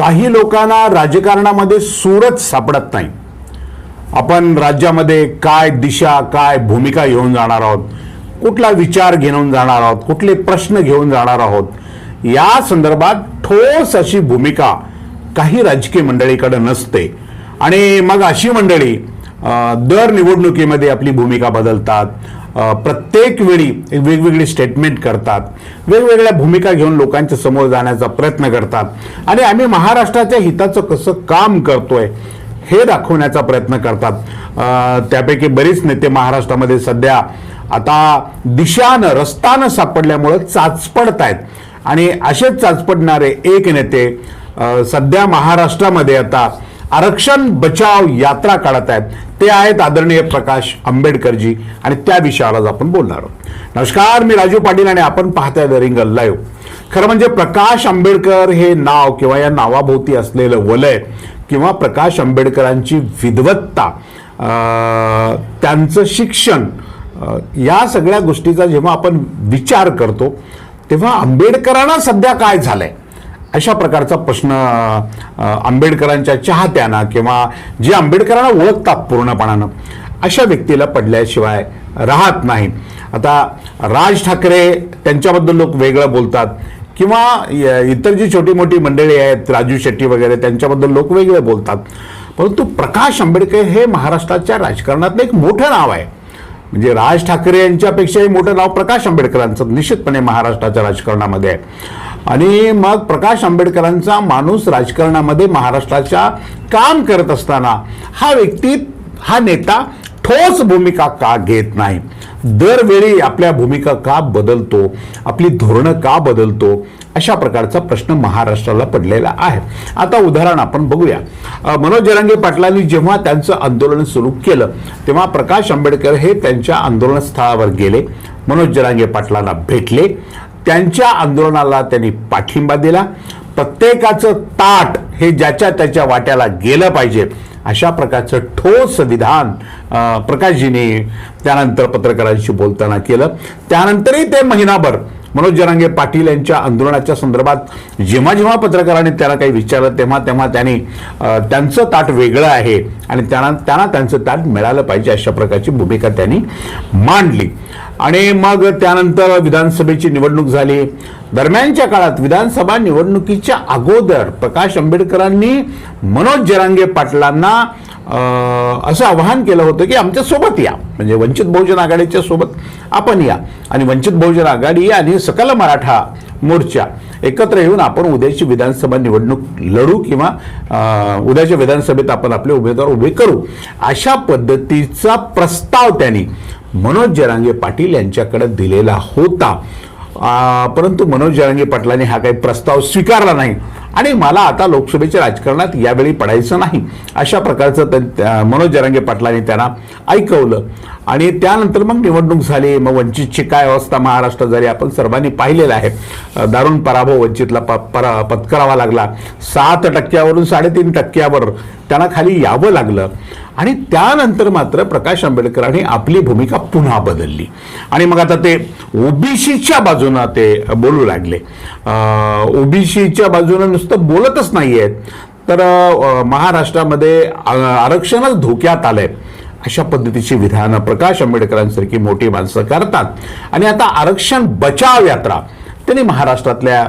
काही लोकांना राजकारणामध्ये सूरच सापडत नाही. आपण राज्यामध्ये काय दिशा काय भूमिका घेऊन जाणार आहोत? कुठला विचार घेऊन जाणार आहोत? कुठले प्रश्न घेऊन जाणार आहोत? या संदर्भात ठोस अशी भूमिका काही राजकीय मंडळीकडे नसते. आणि मग अशी मंडळी दर निवडणुकीमध्ये आपली भूमिका बदलतात. प्रत्येक वेळी वेगवेगळी स्टेटमेंट करतात. वेगवेगळ्या भूमिका घेऊन लोकांच्या समोर जाण्याचा प्रयत्न करतात. आणि आम्ही महाराष्ट्राच्या हिताचं कसं काम करतोय हे दाखवण्याचा प्रयत्न करतात. त्यापैकी बरीच नेते महाराष्ट्रामध्ये सध्या आता दिशानं रस्तानं सापडल्यामुळं चाचपडत आहेत आणि असेच चाचपडणारे एक नेते सध्या महाराष्ट्रामध्ये आता आरक्षण बचाव यात्रा काढत आहेत ते आहेत आदरणीय प्रकाश आंबेडकरजी आणि त्या विषयावर आपण बोलणार आहोत. नमस्कार मी राजू पाटील आणि आपण पाहताय द रिंगल लाईव्ह खरं म्हणजे प्रकाश आंबेडकर हे नाव किंवा या नावाभोवती असलेलं वलय किंवा प्रकाश आंबेडकरांची विद्वत्ता त्यांचं शिक्षण या सगळ्या गोष्टीचा जेव्हा आपण विचार करतो तेव्हा आंबेडकरांना सध्या काय झालंय? अशा प्रकारचा प्रश्न आंबेडकरांच्या चाहत्यांना किंवा जे आंबेडकरांना ओळखतात पूर्णपणानं अशा व्यक्तीला पडल्याशिवाय राहत नाही. आता राज ठाकरे त्यांच्याबद्दल लोक वेगळं बोलतात किंवा य- इतर जी छोटी मोठी मंडळी आहेत राजू शेट्टी वगैरे त्यांच्याबद्दल लोक वेगळे बोलतात. परंतु प्रकाश आंबेडकर हे महाराष्ट्राच्या राजकारणातलं एक मोठं नाव आहे. म्हणजे राज ठाकरे यांच्यापेक्षाही मोठं नाव प्रकाश आंबेडकरांचं निश्चितपणे महाराष्ट्राच्या राजकारणामध्ये आहे. आणि मग प्रकाश आंबेडकरांचा माणूस राजकारणामध्ये महाराष्ट्राच्या काम करत असताना हा व्यक्ती हा नेता ठोस भूमिका का घेत नाही? दरवेळी आपल्या भूमिका का बदलतो? आपली धोरणं का बदलतो? अशा प्रकारचा प्रश्न महाराष्ट्राला पडलेला आहे. आता उदाहरण आपण बघूया. मनोज जरांगे पाटलांनी जेव्हा त्यांचं आंदोलन सुरू केलं तेव्हा प्रकाश आंबेडकर हे त्यांच्या आंदोलन स्थळावर गेले. मनोज जरांगे पाटलांना भेटले. त्यांच्या आंदोलनाला त्यांनी पाठिंबा दिला. प्रत्येकाचं ताट हे ज्याच्या त्याच्या वाट्याला गेलं पाहिजे अशा प्रकारचं ठोस विधान प्रकाशजीने त्यानंतर पत्रकारांशी बोलताना केलं. त्यानंतरही ते महिनाभर मनोज जरांगे पाटील यांच्या आंदोलनाच्या संदर्भात जेव्हा जेव्हा पत्रकारांनी त्याला काही विचारलं तेव्हा तेव्हा त्यांनी त्यांचं ताट वेगळं आहे आणि त्यांना त्यांना त्यांचं ताट मिळालं पाहिजे अशा प्रकारची भूमिका त्यांनी मांडली. आणि मग त्यानंतर विधानसभेची निवडणूक झाली. दरम्यानच्या काळात विधानसभा निवडणुकीच्या अगोदर प्रकाश आंबेडकरांनी मनोज जरांगे पाटलांना असं आवाहन केलं होतं की आमच्यासोबत या. म्हणजे वंचित बहुजन आघाडीच्या सोबत आपण या. आणि वंचित बहुजन आघाडी आणि सकल मराठा मोर्चा एकत्र येऊन आपण उद्याची विधानसभा निवडणूक लढू किंवा उद्याच्या विधानसभेत आपण आपले उमेदवार उभे करू. अशा पद्धतीचा प्रस्ताव त्यांनी मनोज जरांगे पाटील यांच्याकडे दिलेला होता. परंतु मनोज जरांगे पाटलांनी हा काही प्रस्ताव स्वीकारला नाही. आणि मला आता लोकसभेच्या राजकारणात यावेळी पडायचं नाही. अशा प्रकारचं त्या- मनोज जरांगे पाटलांनी त्यांना ऐकवलं. आणि त्यानंतर मग निवडणूक झाली. मग वंचितची काय अवस्था? महाराष्ट्रात झाली आपण सर्वांनी पाहिलेलं आहे. दारुण पराभव वंचितला प परा पत्करावा लागला. सात टक्क्यावरून साडेतीन टक्क्यावर त्यांना खाली यावं लागलं. आणि त्यानंतर मात्र प्रकाश आंबेडकरांनी आपली भूमिका पुन्हा बदलली. आणि मग आता ते ओबीसीच्या बाजूनं ते बोलू लागले. ओबीसीच्या बाजूनं नुसतं बोलतच नाही आहेत तर महाराष्ट्रामध्ये आरक्षणच धोक्यात आलंय. अशा पद्धतीची विधानं प्रकाश आंबेडकरांसारखी मोठी माणसं करतात. आणि आता आरक्षण बचाव यात्रा त्यांनी महाराष्ट्रातल्या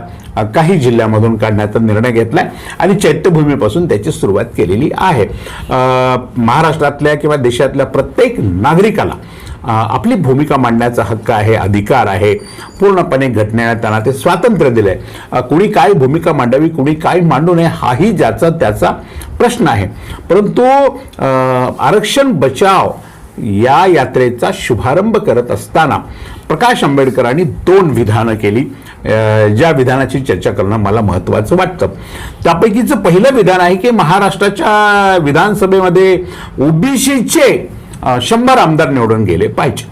काही जिल्ह्यामधून काढण्याचा निर्णय घेतलाय आणि चैत्यभूमीपासून त्याची सुरुवात केलेली आहे. महाराष्ट्रातल्या किंवा देशातल्या प्रत्येक नागरिकाला आपली भूमिका मांडण्याचा हक्क आहे अधिकार आहे. पूर्णपणे घटनेने त्यांना ते स्वातंत्र्य दिलंय. आहे कुणी काय भूमिका मांडावी कुणी काय मांडू नये हाही ज्याचा त्याचा प्रश्न आहे. परंतु आरक्षण बचाव या यात्रेचा शुभारंभ करत असताना प्रकाश आंबेडकरांनी दोन विधानं केली. ज्या विधानाची चर्चा करणं मला महत्त्वाचं वाटतं. त्यापैकीचं पहिलं विधान आहे की महाराष्ट्राच्या विधानसभेमध्ये ओबीसीचे शंभर आमदार निवडून गेले पाहिजे.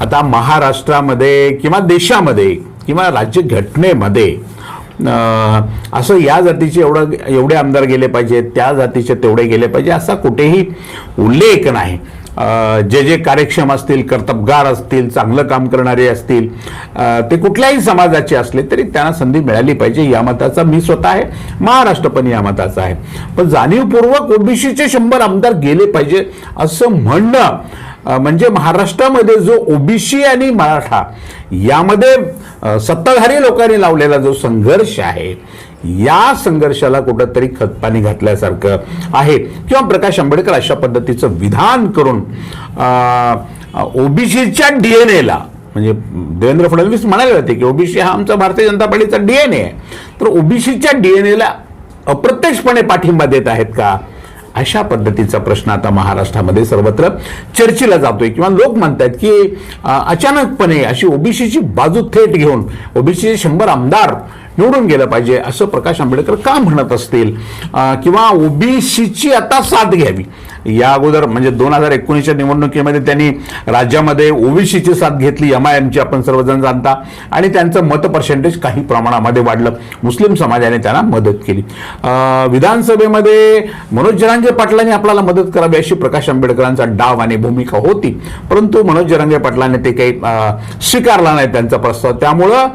आता महाराष्ट्रामध्ये किंवा देशामध्ये किंवा राज्य घटनेमध्ये असं या जातीचे एवढं एवढे आमदार गेले पाहिजेत त्या जातीचे तेवढे गेले पाहिजे असा कुठेही उल्लेख नाही. जे जे कार्यक्षम असतील कर्तबगार असतील चांगलं काम करणारे असतील ते कुठल्याही समाजाचे असले तरी त्यांना संधी मिळाली पाहिजे या मताचा मी स्वतः आहे. महाराष्ट्र पण या मताचा आहे. पण जाणीवपूर्वक ओबीसीचे शंभर आमदार गेले पाहिजे असं म्हणणं म्हणजे महाराष्ट्रामध्ये जो ओबीसी आणि मराठा यामध्ये सत्ताधारी लोकांनी लावलेला जो संघर्ष आहे या संघर्षाला कुठंतरी खतपाणी घातल्यासारखं आहे. किंवा प्रकाश आंबेडकर अशा पद्धतीचं विधान करून ओबीसीच्या डीएनएला म्हणजे देवेंद्र फडणवीस म्हणाले होते की ओबीसी हा आमचा भारतीय जनता पार्टीचा डीएनए आहे तर ओबीसीच्या डीएनएला अप्रत्यक्षपणे पाठिंबा देत आहेत का? अशा पद्धतीचा प्रश्न आता महाराष्ट्रामध्ये सर्वत्र चर्चेला जातोय. किंवा लोक म्हणतात की अचानकपणे अशी ओबीसीची बाजू थेट घेऊन ओबीसीचे शंभर आमदार निवडून गेलं पाहिजे असं प्रकाश आंबेडकर का म्हणत असतील? किंवा ओबीसीची आता साथ घ्यावी? या अगोदर म्हणजे दोन हजार एकोणीसच्या निवडणुकीमध्ये त्यांनी राज्यामध्ये ओबीसीची साथ घेतली एम आय एमची आपण सर्वजण जाणता. आणि त्यांचं मत पर्सेंटेज काही प्रमाणामध्ये वाढलं. मुस्लिम समाजाने त्यांना मदत केली. विधानसभेमध्ये मनोज जरांगे पाटलांनी आपल्याला मदत करावी अशी प्रकाश आंबेडकरांचा डाव आणि भूमिका होती. परंतु मनोज जरांगे पाटलांनी ते काही स्वीकारला नाही त्यांचा प्रस्ताव. त्यामुळं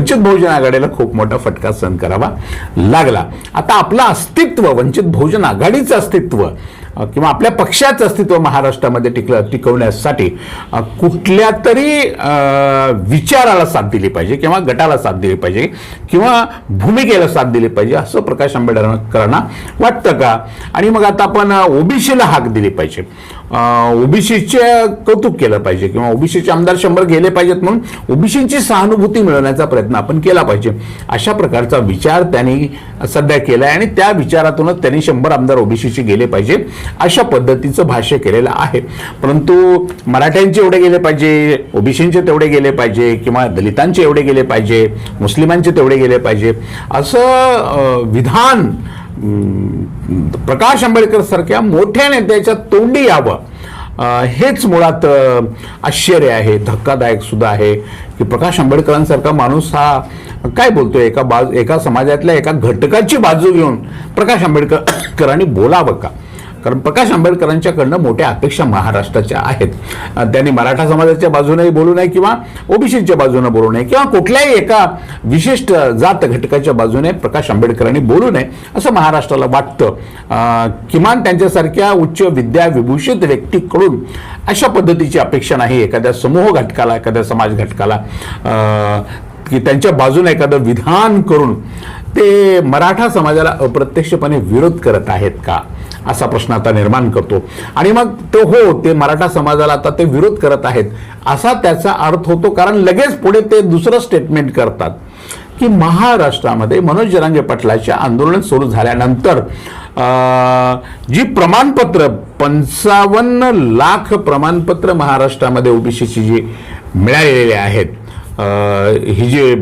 वंचित बहुजन आघाडीला खूप मोठा फटका सहन करावा लागला. आता आपलं अस्तित्व वंचित बहुजन आघाडीचं अस्तित्व किंवा आपल्या पक्षाचं अस्तित्व महाराष्ट्रामध्ये टिकलं टिकवण्यासाठी कुठल्या तरी विचाराला साथ दिली पाहिजे किंवा गटाला साथ दिली पाहिजे किंवा भूमिकेला साथ दिली पाहिजे असं प्रकाश आंबेडकरांना वाटतं का? आणि मग आता आपण ओबीसीला हाक दिली पाहिजे. ओबीसीचे कौतुक केलं पाहिजे किंवा ओबीसीचे आमदार शंभर गेले पाहिजेत म्हणून ओबीसीची सहानुभूती मिळवण्याचा प्रयत्न आपण केला पाहिजे. अशा प्रकारचा विचार त्यांनी सध्या केला आहे आणि त्या विचारातूनच त्यांनी शंभर आमदार ओबीसीचे गेले पाहिजे अशा पद्धतीचं भाष्य केलेलं आहे. परंतु मराठ्यांचे एवढे गेले पाहिजे ओबीसींचे तेवढे गेले पाहिजे किंवा दलितांचे एवढे गेले पाहिजे मुस्लिमांचे तेवढे गेले पाहिजे असं विधान प्रकाश आंबेडकर सारख्या मोठ्या नेत्याच्या तोंडी यावं. हेच मुळात आश्चर्य आहे धक्कादायक सुद्धा आहे की प्रकाश आंबेडकरांसारखा माणूस हा काय बोलतोय एका बाजू एका समाजातल्या एका घटकाची बाजू घेऊन प्रकाश आंबेडकरांनी बोलावं का? कारण प्रकाश आंबेडकरांच्याकडनं मोठ्या अपेक्षा महाराष्ट्राच्या आहेत. त्यांनी मराठा समाजाच्या बाजूनेही बोलू नये किंवा ओबीसीच्या बाजूने बोलू नये किंवा कुठल्याही एका विशिष्ट जात घटकाच्या बाजूने प्रकाश आंबेडकरांनी बोलू नये असं महाराष्ट्राला वाटतं. किमान त्यांच्यासारख्या उच्च विद्या विभूषित व्यक्तीकडून अशा पद्धतीची अपेक्षा नाही. एखाद्या समूह घटकाला एखाद्या समाज घटकाला की त्यांच्या बाजूने एखादं विधान करून ते मराठा समाजाला अप्रत्यक्षपणे विरोध करत आहेत का? असा प्रश्न आता निर्माण करतो. आणि मग तो हो ते मराठा समाजाला आता ते विरोध करत आहेत. असा त्याचा अर्थ होतो कारण लगेच पुढे ते दुसरं स्टेटमेंट करतात की महाराष्ट्रामध्ये मनोज जरांगे पाटलाचे आंदोलन सुरू झाल्यानंतर जी प्रमाणपत्र पंचावन्न लाख प्रमाणपत्र महाराष्ट्रामध्ये ओबीसीची जी मिळालेली आहेत ही जी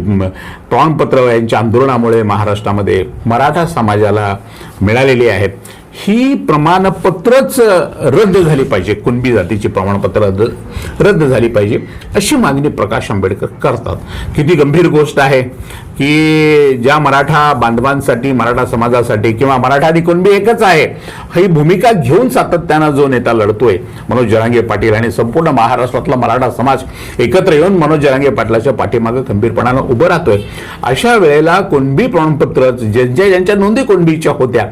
प्रमाणपत्र यांच्या आंदोलनामुळे महाराष्ट्रामध्ये मराठा समाजाला मिळालेली आहेत ही प्रमाणपत्रच रद्द झाली पाहिजे. कुणबी जातीची प्रमाणपत्र रद्द रद्द झाली पाहिजे. अशी मागणी प्रकाश आंबेडकर करतात. किती गंभीर गोष्ट आहे. की ज्या मराठा बांधवांसाठी मराठा समाजासाठी किंवा मराठा कुणबी एकच आहे ही भूमिका घेऊन सातत्यानं जो नेता लढतोय मनोज जरांगे पाटील आणि संपूर्ण महाराष्ट्रातला मराठा समाज एकत्र येऊन मनोज जरांगे पाटलाच्या पाठीमागे खंबीरपणानं उभं राहतोय. अशा वेळेला कुणबी प्रमाणपत्र ज्यांच्या ज्यांच्या नोंदी कुणबीच्या होत्या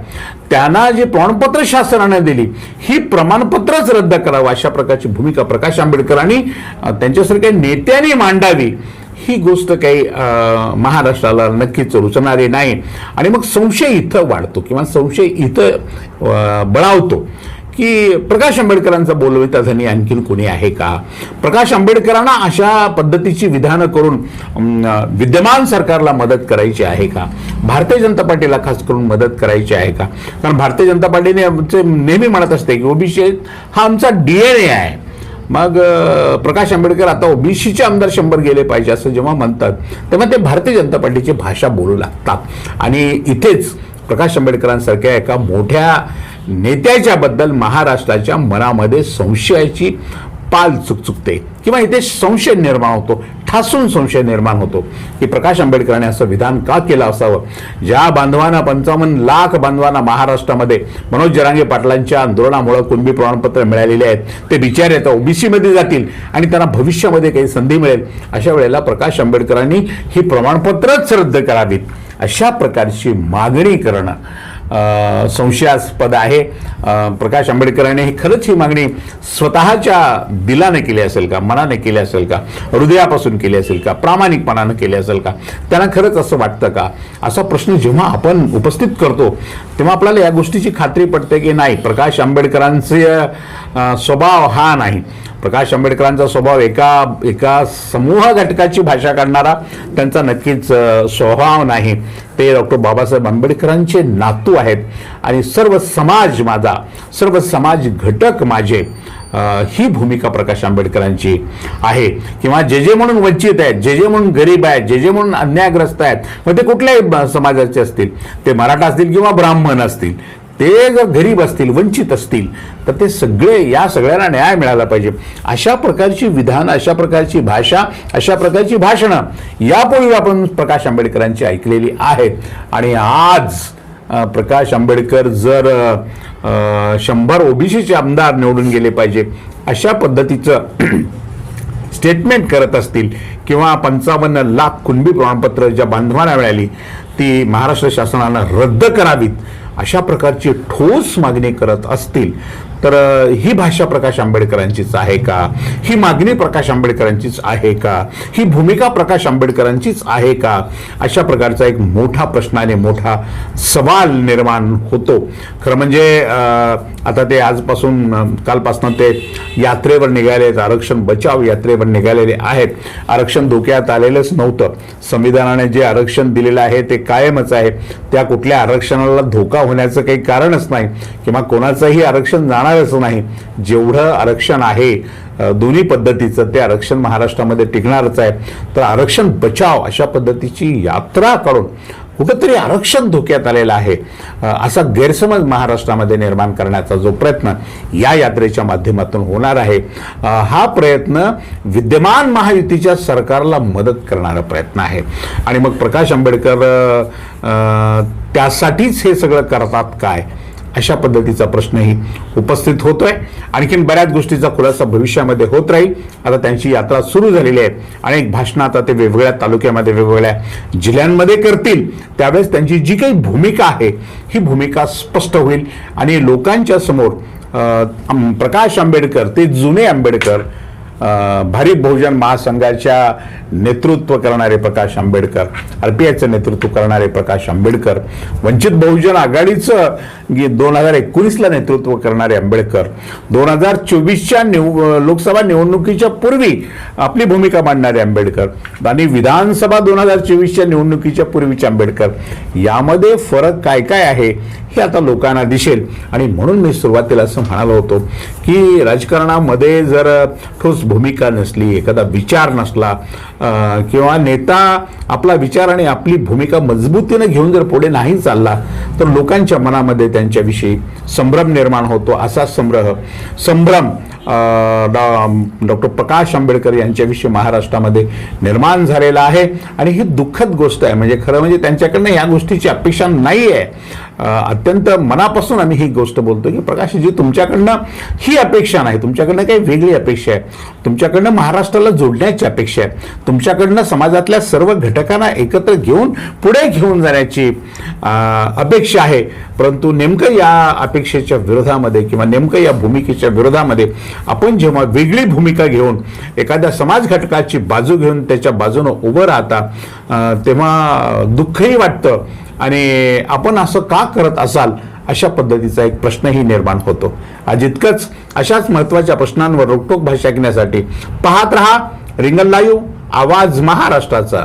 त्यांना जे प्रमाणपत्र शासनाने दिली ही प्रमाणपत्रच रद्द करावं अशा प्रकारची भूमिका प्रकाश आंबेडकरांनी त्यांच्यासारख्या नेत्यांनी मांडावी. ही गोष्ट काही महाराष्ट्राला नक्कीच रुचणारी नाही. आणि मग संशय इथं वाढतो किंवा संशय इथं बळावतो की प्रकाश आंबेडकरांचा बोलविता धनी आणखीन कोणी आहे का? प्रकाश आंबेडकरांना अशा पद्धतीची विधानं करून विद्यमान सरकारला मदत करायची आहे का? भारतीय जनता पार्टीला खास करून मदत करायची आहे का? कारण भारतीय जनता पार्टीने आमचे नेहमी म्हणत असते की ओबीसी हा आमचा डीएनए आहे. मग प्रकाश आंबेडकर आता ओबीसीचे आमदार शंभर गेले पाहिजे असं जेव्हा म्हणतात तेव्हा ते भारतीय जनता पार्टीची भाषा बोलू लागतात. आणि इथेच प्रकाश आंबेडकरांसारख्या एका मोठ्या नेत्याच्याबद्दल महाराष्ट्राच्या मनामध्ये संशयाची पाल चुकचुकते. किंवा इथे संशय निर्माण होतो ठासून संशय निर्माण होतो. की प्रकाश आंबेडकरांनी असं विधान का केलं असावं? ज्या बांधवांना पंचावन्न लाख बांधवांना महाराष्ट्रामध्ये मनोज जरांगे पाटलांच्या आंदोलनामुळे कुणबी प्रमाणपत्र मिळालेले आहेत ते बिचारे आता ओबीसीमध्ये जातील आणि त्यांना भविष्यामध्ये काही संधी मिळेल अशा वेळेला प्रकाश आंबेडकरांनी ही प्रमाणपत्रच रद्द करावीत. अशा प्रकारची मागणी करणं संशयास्पद आहे. प्रकाश आंबेडकरांनी ही खरंच ही मागणी स्वतःच्या दिलाने केली असेल का मनाने केली असेल का हृदयापासून केली असेल का प्रामाणिकपणानं केली असेल का त्यांना खरंच असं वाटतं का? असा प्रश्न जेव्हा आपण उपस्थित करतो तेव्हा आपल्याला या गोष्टीची खात्री पडते की नाही प्रकाश आंबेडकरांचे स्वभाव हा नाही. प्रकाश आंबेडकरांचा स्वभाव एका एका समूह घटकाची भाषा काढणारा त्यांचा नक्कीच स्वभाव नाही. ते डॉक्टर बाबासाहेब आंबेडकरांचे नातू आहेत. आणि सर्व समाज माझा सर्व समाज घटक माझे ही भूमिका प्रकाश आंबेडकरांची आहे. किंवा जे जे म्हणून वंचित आहेत जे जे म्हणून गरीब आहेत जे जे म्हणून अन्यायग्रस्त आहेत मग ते कुठल्याही समाजाचे असतील. ते मराठा असतील किंवा ब्राह्मण असतील. ते जर गरीब असतील वंचित असतील तर ते सगळे या सगळ्यांना न्याय मिळाला पाहिजे. अशा प्रकारची विधान अशा प्रकारची भाषा अशा प्रकारची भाषणं यापूर्वी आपण प्रकाश आंबेडकरांची ऐकलेली आहेत. आणि आज प्रकाश आंबेडकर जर शंभर ओबीसीचे आमदार निवडून गेले पाहिजे अशा पद्धतीचं स्टेटमेंट करत असतील किंवा पंचावन्न लाख कुणबी प्रमाणपत्र ज्या बांधवांना मिळाली ती महाराष्ट्र शासनानं रद्द करावीत. अशा प्रकारची ठोस मागणी करत असतील तर ही भाषा प्रकाश आंबेडकरांचीच आहे का? ही मागणी प्रकाश आंबेडकरांचीच आहे का? ही भूमिका प्रकाश आंबेडकरांचीच आहे का? अशा प्रकारचा एक मोठा प्रश्नाने मोठा सवाल निर्माण होतो. खरं म्हणजे आता ते आजपासून कालपासून ते यात्रेवर निघाले आहेत. आरक्षण बचाव यात्रेवर निघालेले आहेत. आरक्षण धोक्यात आलेलंच नव्हतं. संविधानाने जे आरक्षण दिलेलं आहे ते कायमच आहे. त्या कुठल्या आरक्षणाला धोका होण्याचं काही कारणच नाही. किंवा कोणाचंही आरक्षण जाणार टिकणारच नाही. जेवढं आरक्षण आहे दोन्ही पद्धतीचं ते आरक्षण महाराष्ट्रामध्ये टिकणारच आहे. तर आरक्षण बचाव अशा पद्धतीची यात्रा करून कुठंतरी आरक्षण धोक्यात आलेलं आहे. असा गैरसमज महाराष्ट्रामध्ये निर्माण करण्याचा जो प्रयत्न या यात्रेच्या माध्यमातून होणार आहे. हा प्रयत्न विद्यमान महायुतीच्या सरकारला मदत करणारा प्रयत्न आहे. आणि मग प्रकाश आंबेडकर त्यासाठीच हे सगळं करतात काय? अशा पद्धतीचा प्रश्नही उपस्थित होतोय. आणखीन बऱ्याच गोष्टीचा खुलासा भविष्यामध्ये होत राहील. आता त्यांची यात्रा सुरू झालेली आहे. अनेक भाषणं आता ते वेगवेगळ्या तालुक्यामध्ये वेगवेगळ्या जिल्ह्यांमध्ये करतील. त्यावेळेस त्यांची जी काही भूमिका आहे ही भूमिका स्पष्ट होईल. आणि लोकांच्या समोर प्रकाश आंबेडकर ते जुने आंबेडकर भारी भारिप बहुजन महासंघाच्या नेतृत्व करणारे प्रकाश आंबेडकर आर बी आयचं नेतृत्व करणारे प्रकाश आंबेडकर वंचित बहुजन आघाडीचं दोन हजार एकोणीसला नेतृत्व करणारे आंबेडकर दोन हजार चोवीसच्या निव लोकसभा निवडणुकीच्या पूर्वी आपली भूमिका मांडणारे आंबेडकर आणि विधानसभा दोन हजार चोवीसच्या निवडणुकीच्या पूर्वीचे आंबेडकर यामध्ये फरक काय काय आहे हे आता लोकांना दिसेल. आणि म्हणून मी सुरुवातीला असं म्हणालो होतो की राजकारणामध्ये जर ठोस भूमिका नसली एखादा विचार नसला किंवा नेता आपला विचार आणि आपली भूमिका मजबूतीनं घेऊन जर पुढे नाही चालला तर लोकांच्या मनामध्ये त्यांच्याविषयी संभ्रम निर्माण होतो. असा संग्रह संभ्रम डॉ- डॉक्टर प्रकाश आंबेडकर यांच्याविषयी महाराष्ट्रामध्ये निर्माण झालेला आहे. आणि ही दुःखद गोष्ट आहे. म्हणजे खरं म्हणजे त्यांच्याकडनं या गोष्टीची अपेक्षा नाही आहे अत्यंत मनापासून आम्ही ही गोष्ट बोलतो की प्रकाशजी तुमच्याकडनं ही अपेक्षा नाही. तुमच्याकडनं काही वेगळी अपेक्षा आहे. तुमच्याकडनं महाराष्ट्राला जोडण्याची अपेक्षा आहे. तुमच्याकडनं समाजातल्या सर्व घटकांना एकत्र घेऊन पुढे घेऊन जाण्याची अपेक्षा आहे. परंतु नेमकं या अपेक्षेच्या विरोधामध्ये किंवा नेमकं या भूमिकेच्या विरोधामध्ये आपण जेव्हा वेगळी भूमिका घेऊन एखाद्या समाज घटकाची बाजू घेऊन त्याच्या बाजूनं उभं राहता तेव्हा दुःखही वाटतं. आणि आपण असं का करत असाल अशा पद्धतीचा एक प्रश्नही निर्माण होतो. आज इतकंच अशाच महत्त्वाच्या प्रश्नांवर रोकटोक भाषा घेण्यासाठी पाहत रहा रिंगण लाईव्ह आवाज महाराष्ट्राचा.